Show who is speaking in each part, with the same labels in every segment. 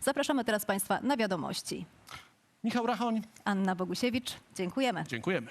Speaker 1: Zapraszamy teraz Państwa na wiadomości.
Speaker 2: Michał Rachoń,
Speaker 1: Anna Bogusiewicz, dziękujemy.
Speaker 2: dziękujemy.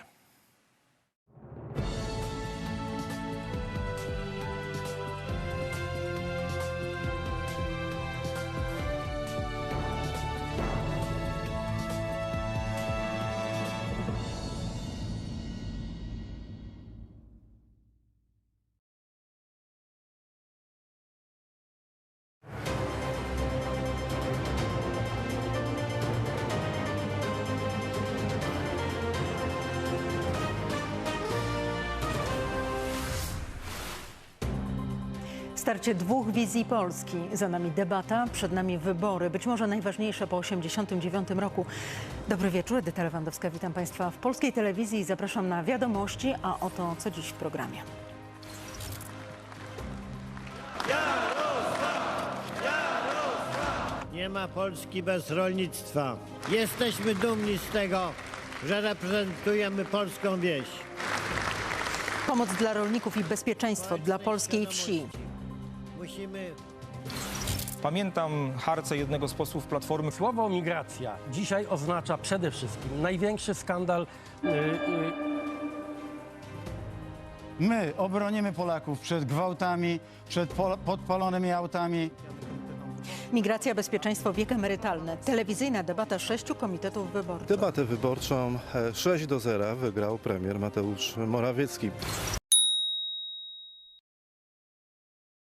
Speaker 3: Starcie dwóch wizji Polski. Za nami debata, przed nami wybory, być może najważniejsze po 1989 roku. Dobry wieczór, Edyta Lewandowska, witam Państwa w Polskiej Telewizji i zapraszam na wiadomości, a oto co dziś w programie.
Speaker 4: Nie ma Polski bez rolnictwa. Jesteśmy dumni z tego, że reprezentujemy polską wieś.
Speaker 3: Pomoc dla rolników i bezpieczeństwo dla polskiej wsi.
Speaker 4: Musimy
Speaker 5: Pamiętam harce jednego z posłów Platformy.
Speaker 6: Słowo migracja dzisiaj oznacza przede wszystkim największy skandal y, y,
Speaker 7: My obronimy Polaków przed gwałtami, przed pol- podpalonymi autami.
Speaker 3: Migracja, bezpieczeństwo, wiek emerytalny. Telewizyjna debata sześciu komitetów wyborczych.
Speaker 8: Debatę wyborczą e, 6 do 0 wygrał premier Mateusz Morawiecki.